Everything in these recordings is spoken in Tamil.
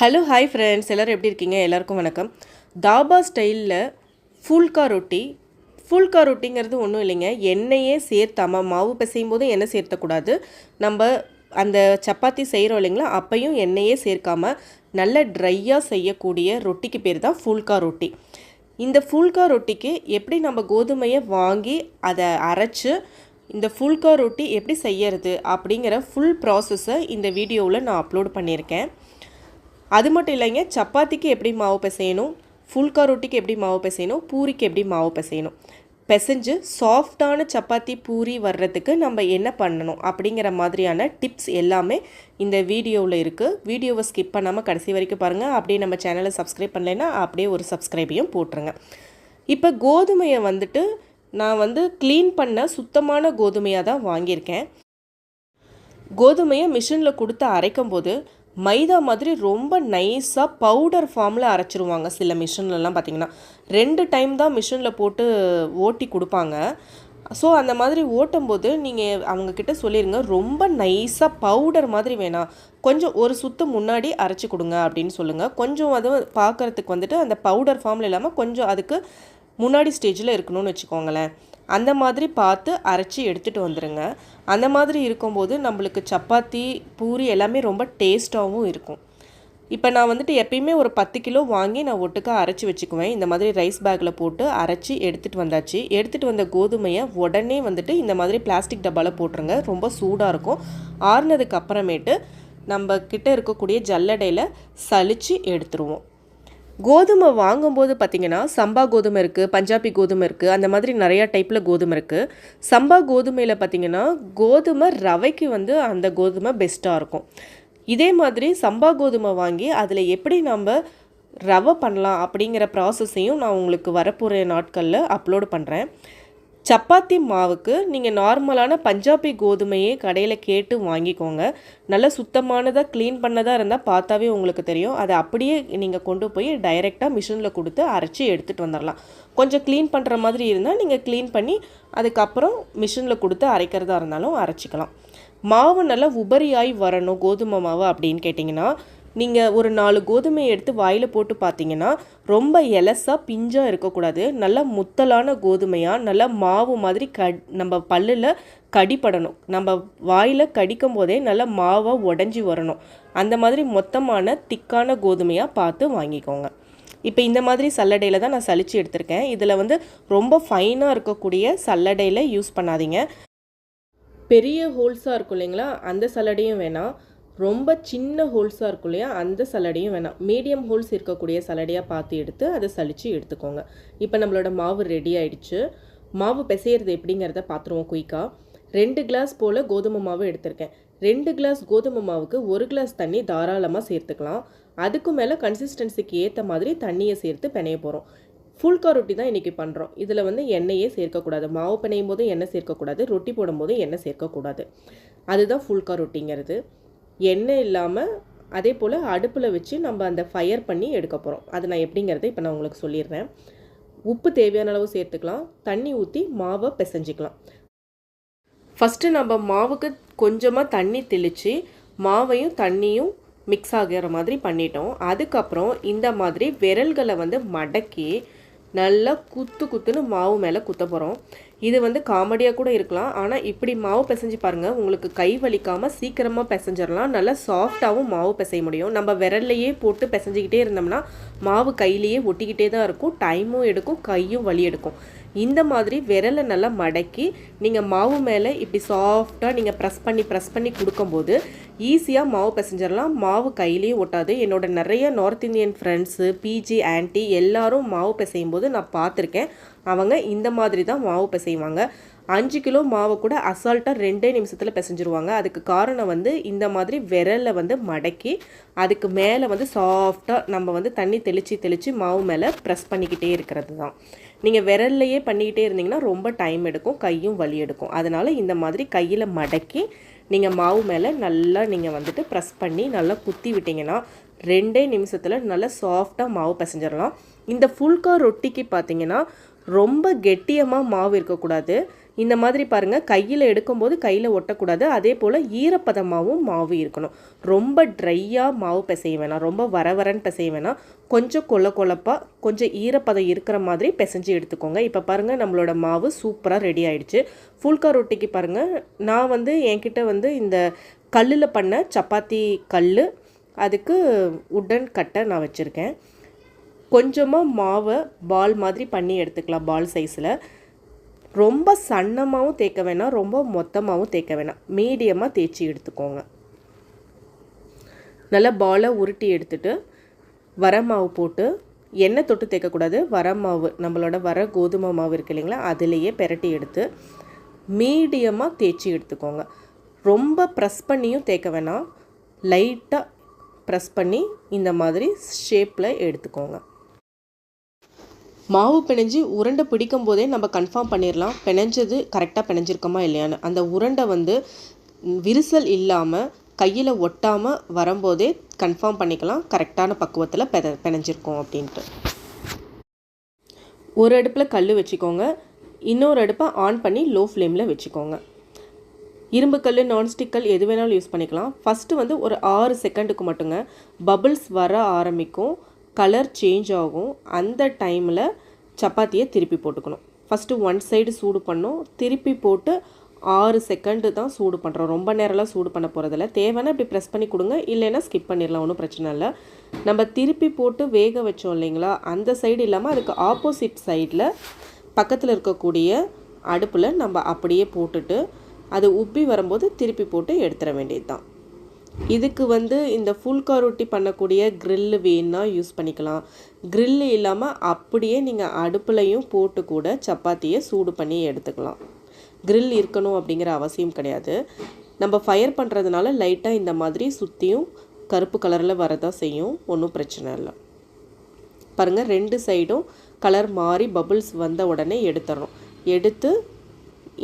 ஹலோ ஹாய் ஃப்ரெண்ட்ஸ் எல்லோரும் எப்படி இருக்கீங்க? எல்லாருக்கும் வணக்கம். தாபா ஸ்டைலில் ஃபுல்கா ரொட்டி. ஃபுல்கா ரொட்டிங்கிறது ஒன்றும் இல்லைங்க. எண்ணெயே சேர்த்தாம மாவு பிசையும் போது எண்ணெய் சேர்த்தக்கூடாது. நம்ம அந்த சப்பாத்தி செய்கிறோம் இல்லைங்களா? அப்பையும் எண்ணெயே சேர்க்காம நல்ல ட்ரையாக செய்யக்கூடிய ரொட்டிக்கு பேர் தான் ஃபுல்கா ரொட்டி. இந்த ஃபுல்கா ரொட்டிக்கு எப்படி நம்ம கோதுமையை வாங்கி அதை அரைச்சு இந்த ஃபுல்கா ரொட்டி எப்படி செய்யறது அப்படிங்கிற ஃபுல் ப்ராசஸை இந்த வீடியோவில் நான் அப்லோட் பண்ணியிருக்கேன். அது மட்டும் இல்லைங்க சப்பாத்திக்கு எப்படி மாவு பிசையணும் ஃபுல்கா ரொட்டிக்கு எப்படி மாவு பிசையணும் பூரிக்கு எப்படி மாவு பிசையணும். பிசைஞ்சு சாஃப்டான சப்பாத்தி பூரி வர்றதுக்கு நம்ம என்ன பண்ணணும் அப்படிங்கிற மாதிரியான டிப்ஸ் எல்லாமே இந்த வீடியோவில் இருக்குது வீடியோவை ஸ்கிப் பண்ணாமல் கடைசி வரைக்கும் பாருங்கள் அப்படியே நம்ம சேனலை சப்ஸ்கிரைப் பண்ணலைன்னா அப்படியே ஒரு சப்ஸ்கிரைபையும் போட்டுருங்க. இப்போ கோதுமையை வந்துட்டு நான் வந்து க்ளீன் பண்ண சுத்தமான கோதுமையாக தான் வாங்கியிருக்கேன். கோதுமையை மிஷினில் கொடுத்து அரைக்கும் போது மைதா மாதிரி ரொம்ப நைஸாக பவுடர் ஃபார்மில் அரைச்சிருவாங்க. சில மிஷின்லலாம் பார்த்தீங்கன்னா ரெண்டு டைம் தான் மிஷினில் போட்டு ஓட்டி கொடுப்பாங்க. ஸோ அந்த மாதிரி ஓட்டும்போது நீங்கள் அவங்கக்கிட்ட சொல்லிடுங்க ரொம்ப நைஸாக பவுடர் மாதிரி வேணாம் கொஞ்சம் ஒரு சுத்து முன்னாடி அரைச்சி கொடுங்க அப்படின்னு சொல்லுங்கள் கொஞ்சம் அது பார்க்குறதுக்கு வந்துட்டு அந்த பவுடர் ஃபார்மில் இல்லாமல் கொஞ்சம் அதுக்கு முன்னாடி ஸ்டேஜில் இருக்கணும்னு வச்சுக்கோங்களேன். அந்த மாதிரி பார்த்து அரைச்சி எடுத்துகிட்டு வந்துடுங்க அந்த மாதிரி இருக்கும்போது நம்மளுக்கு சப்பாத்தி பூரி எல்லாமே ரொம்ப டேஸ்ட்டாகவும் இருக்கும். இப்போ நான் வந்துட்டு எப்பயுமே ஒரு பத்து கிலோ வாங்கி நான் ஒட்டுக்க அரைச்சி வச்சுக்குவேன். இந்த மாதிரி ரைஸ் பேக்கில் போட்டு அரைச்சி எடுத்துகிட்டு வந்தாச்சு. எடுத்துகிட்டு வந்த கோதுமையை உடனே வந்துட்டு இந்த மாதிரி பிளாஸ்டிக் டப்பாவில் போட்டுருங்க. ரொம்ப சூடாக இருக்கும். ஆறுனதுக்கு அப்புறமேட்டு நம்ம கிட்ட இருக்கக்கூடிய ஜல்லடையில் சளிச்சு எடுத்துருவோம். கோதுமை வாங்கும்போது பார்த்திங்கன்னா சம்பா கோதுமை இருக்குது பஞ்சாபி கோதுமை இருக்குது அந்த மாதிரி நிறையா டைப்பில் கோதுமை இருக்குது சம்பா கோதுமையில் பார்த்திங்கன்னா கோதுமை ரவைக்கு வந்து அந்த கோதுமை பெஸ்ட்டாக இருக்கும். இதே மாதிரி சம்பா கோதுமை வாங்கி அதில் எப்படி நம்ம ரவை பண்ணலாம் அப்படிங்கிற ப்ராசஸையும் நான் உங்களுக்கு வரப்போகிற நாட்களில் அப்லோடு பண்ணுறேன் சப்பாத்தி மாவுக்கு நீங்கள் நார்மலான பஞ்சாபி கோதுமையே கடையில் கேட்டு வாங்கிக்கோங்க. நல்ல சுத்தமானதாக க்ளீன் பண்ணதாக இருந்தால் பார்த்தாவே உங்களுக்கு தெரியும். அதை அப்படியே நீங்கள் கொண்டு போய் டைரெக்டாக மிஷினில் கொடுத்து அரைச்சி எடுத்துகிட்டு வந்துடலாம் கொஞ்சம் க்ளீன் பண்ணுற மாதிரி இருந்தால் நீங்கள் க்ளீன் பண்ணி அதுக்கப்புறம் மிஷினில் கொடுத்து அரைக்கிறதா இருந்தாலும் அரைச்சிக்கலாம். மாவு நல்லா உபரியாய் வரணும் கோதுமை மாவு அப்படின்னு கேட்டிங்கன்னா நீங்கள் ஒரு நாலு கோதுமையை எடுத்து வாயில் போட்டு பார்த்தீங்கன்னா ரொம்ப எலசாக பிஞ்சாக இருக்கக்கூடாது. நல்லா முத்தலான கோதுமையாக நல்லா மாவு மாதிரி க நம்ம பல்லில் கடிப்படணும் நம்ம வாயில் கடிக்கும் போதே நல்லா மாவாக உடஞ்சி வரணும். அந்த மாதிரி மொத்தமான திக்கான கோதுமையாக பார்த்து வாங்கிக்கோங்க. இப்போ இந்த மாதிரி சல்லடையில் தான் நான் சளிச்சு எடுத்திருக்கேன். இதில் வந்து ரொம்ப ஃபைனாக இருக்கக்கூடிய சல்லடையில் யூஸ் பண்ணாதீங்க. பெரிய ஹோல்ஸாக இருக்கும் இல்லைங்களா? அந்த சல்லடையும் வேணாம். ரொம்ப சின்ன ஹோல்ஸாக இருக்கும் இல்லையா? அந்த சலடையும் வேணாம். மீடியம் ஹோல்ஸ் இருக்கக்கூடிய சலடையாக பார்த்து எடுத்து அதை சலித்து எடுத்துக்கோங்க. இப்போ நம்மளோட மாவு ரெடி ஆயிடுச்சு. மாவு பிசையிறது எப்படிங்கிறத பார்த்துருவோம் குயிக்காக ரெண்டு கிளாஸ் போல் கோதுமை மாவு எடுத்திருக்கேன். ரெண்டு கிளாஸ் கோதுமை மாவுக்கு ஒரு கிளாஸ் தண்ணி தாராளமாக சேர்த்துக்கலாம். அதுக்கு மேலே கன்சிஸ்டன்சிக்கு ஏற்ற மாதிரி தண்ணியை சேர்த்து பிணைய போகிறோம் ஃபுல்கா ரொட்டி தான் இன்றைக்கி பண்ணுறோம் இதில் வந்து எண்ணெயே சேர்க்கக்கூடாது. மாவு பிணையும் போது எண்ணெய் சேர்க்கக்கூடாது. ரொட்டி போடும்போது எண்ணெய் சேர்க்கக்கூடாது. அதுதான் ஃபுல்கா ரொட்டிங்கிறது. எண்ணெய் இல்லாமல் அதே போல் அடுப்பில் வச்சு நம்ம அந்த ஃபயர் பண்ணி எடுக்க போகிறோம் அது நான் எப்படிங்கிறத இப்போ நான் உங்களுக்கு சொல்லிடுறேன். உப்பு தேவையான அளவு சேர்த்துக்கலாம். தண்ணி ஊற்றி மாவை பிசைஞ்சிக்கலாம். ஃபஸ்ட்டு நம்ம மாவுக்கு கொஞ்சமாக தண்ணி தெளித்து மாவையும் தண்ணியும் மிக்ஸ் ஆகிற மாதிரி பண்ணிட்டோம். அதுக்கப்புறம் இந்த மாதிரி விரல்களை வந்து மடக்கி நல்லா குத்து குத்துன்னு மாவு மேலே குத்த போகிறோம் இது வந்து காமெடியாக கூட இருக்கலாம். ஆனால் இப்படி மாவு பிசைஞ்சு பாருங்கள் உங்களுக்கு கை வலிக்காமல் சீக்கிரமாக பிசைஞ்சிடலாம் நல்லா சாஃப்டாகவும் மாவு பிசைய முடியும். நம்ம விரல்லையே போட்டு பிசைஞ்சிக்கிட்டே இருந்தோம்னா மாவு கையிலேயே ஒட்டிக்கிட்டே தான் இருக்கும். டைமும் எடுக்கும். கையும் வலி எடுக்கும். இந்த மாதிரி விரலை நல்லா மடக்கி நீங்கள் மாவு மேலே இப்படி சாஃப்டாக நீங்கள் ப்ரெஸ் பண்ணி ப்ரெஸ் பண்ணி கொடுக்கும்போது ஈஸியாக மாவு பிசைஞ்சிடலாம். மாவு கையிலேயே ஒட்டாது. என்னோட நிறைய North Indian friends PG aunty எல்லாரும் மாவு பிசையும் போது நான் பார்த்துருக்கேன். அவங்க இந்த மாதிரி தான் மாவு பிசைவாங்க. அஞ்சு கிலோ மாவை கூட அசால்ட்டாக ரெண்டே நிமிஷத்தில் பிசைஞ்சிருவாங்க. அதுக்கு காரணம் வந்து இந்த மாதிரி விரலை வந்து மடக்கி அதுக்கு மேலே வந்து சாஃப்டாக நம்ம வந்து தண்ணி தெளித்து தெளித்து மாவு மேலே ப்ரெஸ் பண்ணிக்கிட்டே இருக்கிறது தான். நீங்கள் விரல்லையே பண்ணிக்கிட்டே இருந்தீங்கன்னா ரொம்ப டைம் எடுக்கும் கையும் வலி எடுக்கும். அதனால் இந்த மாதிரி கையில் மடக்கி நீங்கள் மாவு மேலே நல்லா நீங்கள் வந்துட்டு ப்ரெஸ் பண்ணி நல்லா குத்தி விட்டிங்கன்னா ரெண்டே நிமிஷத்தில் நல்லா சாஃப்டாக மாவு பிசைஞ்சிடலாம். இந்த ஃபுல்கா ரொட்டிக்கு பார்த்தீங்கன்னா ரொம்ப கெட்டியமாக மாவு இருக்கக்கூடாது. இந்த மாதிரி பாருங்கள் கையில் எடுக்கும்போது கையில் ஒட்டக்கூடாது. அதே போல் ஈரப்பதமாகவும் மாவு இருக்கணும். ரொம்ப ட்ரையாக மாவு பிசைய வேணாம். ரொம்ப வர வரன்னு பிசைய வேணாம். கொஞ்சம் கொல கொலப்பாக கொஞ்சம் ஈரப்பதம் இருக்கிற மாதிரி பிசைஞ்சு எடுத்துக்கோங்க. இப்போ பாருங்கள் நம்மளோட மாவு சூப்பராக ரெடி ஆயிடுச்சு. ஃபுல்கா ரொட்டிக்கு பாருங்கள் நான் வந்து என்கிட்ட வந்து இந்த கல்லில் பண்ண சப்பாத்தி கல் அதுக்கு உட்டன் கட்டை நான் வச்சுருக்கேன். கொஞ்சமாக மாவை பால் மாதிரி பண்ணி எடுத்துக்கலாம் பால் சைஸில் ரொம்ப சன்னமாகவும் தேய்க்க வேணாம் ரொம்ப மொத்தமாகவும் தேய்க்க வேணாம். மீடியமாக தேய்ச்சி எடுத்துக்கோங்க. நல்லா பாலை உருட்டி எடுத்துட்டு வர மாவு போட்டு எண்ணெய் தொட்டு தேய்க்கக்கூடாது. வர மாவு நம்மளோட வர கோதுமை மாவு இருக்கு இல்லைங்களா அதிலேயே பெரட்டி எடுத்து மீடியமாக தேய்ச்சி எடுத்துக்கோங்க. ரொம்ப ப்ரெஸ் பண்ணியும் தேய்க்க வேணாம். லைட்டாக ப்ரெஸ் பண்ணி இந்த மாதிரி ஷேப்பில் எடுத்துக்கோங்க. மாவு பிணைஞ்சு உருண்டை பிடிக்கும் போதே நம்ம கன்ஃபார்ம் பண்ணிடலாம் பிணைஞ்சது கரெக்டாக பிணைஞ்சிருக்கோமா இல்லையான்னு. அந்த உருண்டை வந்து விரிசல் இல்லாமல் கையில் ஒட்டாமல் வரும்போதே கன்ஃபார்ம் பண்ணிக்கலாம். கரெக்டான பக்குவத்தில் பெத பிணைஞ்சிருக்கோம் அப்படின்ட்டு. ஒரு அடுப்பில் கல் வச்சுக்கோங்க. இன்னொரு அடுப்பை ஆன் பண்ணி லோ ஃப்ளேமில் வச்சுக்கோங்க. இரும்பு கல் நான்ஸ்டிக் கல் எது வேணாலும் யூஸ் பண்ணிக்கலாம். ஃபஸ்ட்டு வந்து ஒரு ஆறு செகண்டுக்கு மட்டுங்க. பபுள்ஸ் வர ஆரம்பிக்கும். கலர் சேஞ்ச் ஆகும். அந்த டைமில் சப்பாத்தியை திருப்பி போட்டுக்கணும். ஃபஸ்ட்டு ஒன் சைடு சூடு பண்ணோம் திருப்பி போட்டு ஆறு செகண்டு தான் சூடு பண்ணுறோம் ரொம்ப நேரம்லாம் சூடு பண்ண போகிறதில்ல தேவைன்னா இப்படி ப்ரெஸ் பண்ணி கொடுங்க. இல்லைன்னா ஸ்கிப் பண்ணிடலாம். ஒன்றும் பிரச்சனை இல்லை. நம்ம திருப்பி போட்டு வேக வச்சோம் இல்லைங்களா? அந்த சைடு இல்லாமல் அதுக்கு ஆப்போசிட் சைடில் பக்கத்தில் இருக்கக்கூடிய அடுப்பில் நம்ம அப்படியே போட்டுட்டு அது உப்பி வரும்போது திருப்பி போட்டு எடுத்துட வேண்டியது தான் இதுக்கு வந்து இந்த ஃபுல்கா ரொட்டி பண்ணக்கூடிய க்ரில்லு வேணுன்னா யூஸ் பண்ணிக்கலாம். க்ரில்லு இல்லாமல் அப்படியே நீங்கள் அடுப்புலையும் போட்டு கூட சப்பாத்தியை சூடு பண்ணி எடுத்துக்கலாம். க்ரில் இருக்கணும் அப்படிங்கிற அவசியம் கிடையாது. நம்ம ஃபயர் பண்ணுறதுனால லைட்டாக இந்த மாதிரி சுற்றியும் கருப்பு கலரில் வரதான் செய்யும். ஒன்றும் பிரச்சனை இல்லை. பாருங்கள் ரெண்டு சைடும் கலர் மாறி பபுள்ஸ் வந்த உடனே எடுத்துடணும். எடுத்து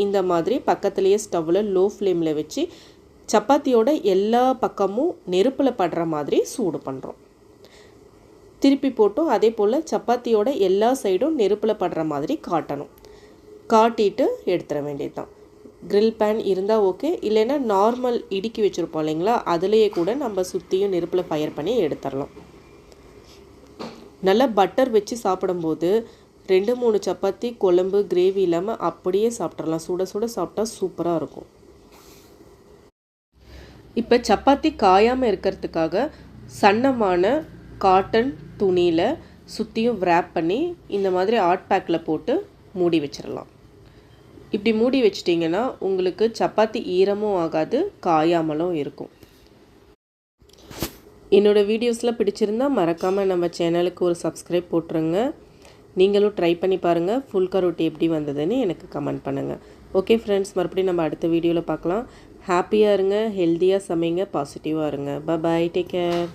இந்த மாதிரி பக்கத்துலேயே ஸ்டவ்வில் லோ ஃப்ளேமில் வச்சு சப்பாத்தியோட எல்லா பக்கமும் நெருப்பில் படுற மாதிரி சூடு பண்ணுறோம் திருப்பி போட்டும் அதே போல் சப்பாத்தியோட எல்லா சைடும் நெருப்பில் படுற மாதிரி காட்டணும். காட்டிட்டு எடுத்துட வேண்டியது தான் க்ரில் பேன் இருந்தால் ஓகே இல்லைன்னா நார்மல் இடுக்கி வச்சுருப்போம் இல்லைங்களா அதுலேயே கூட நம்ம சுற்றியும் நெருப்பில் ஃபயர் பண்ணி எடுத்துடலாம். நல்லா பட்டர் வச்சு சாப்பிடும்போது ரெண்டு மூணு சப்பாத்தி குழம்பு கிரேவி இல்லாமல் அப்படியே சாப்பிட்றலாம் சுட சுட சாப்பிட்டா சூப்பராக இருக்கும். இப்போ சப்பாத்தி காயாமல் இருக்கிறதுக்காக சன்னமான காட்டன் துணியில் சுற்றியும் wrap பண்ணி இந்த மாதிரி ஆட் பேக்கில் போட்டு மூடி வச்சிடலாம் இப்படி மூடி வச்சிட்டிங்கன்னா உங்களுக்கு சப்பாத்தி ஈரமும் ஆகாது காயாமலும் இருக்கும். என்னோடய வீடியோஸில் பிடிச்சிருந்தா மறக்காமல் நம்ம சேனலுக்கு ஒரு சப்ஸ்கிரைப் போட்டுருங்க. நீங்களும் ட்ரை பண்ணி பாருங்கள் ஃபுல்கா ரொட்டி எப்படி வந்ததுன்னு எனக்கு கமெண்ட் பண்ணுங்கள் ஓகே ஃப்ரெண்ட்ஸ் மறுபடியும் நம்ம அடுத்த வீடியோவில் பார்க்கலாம். ஹாப்பியாக இருங்க ஹெல்த்தியாக சமைங்க பாசிட்டிவாக இருங்க. Bye take care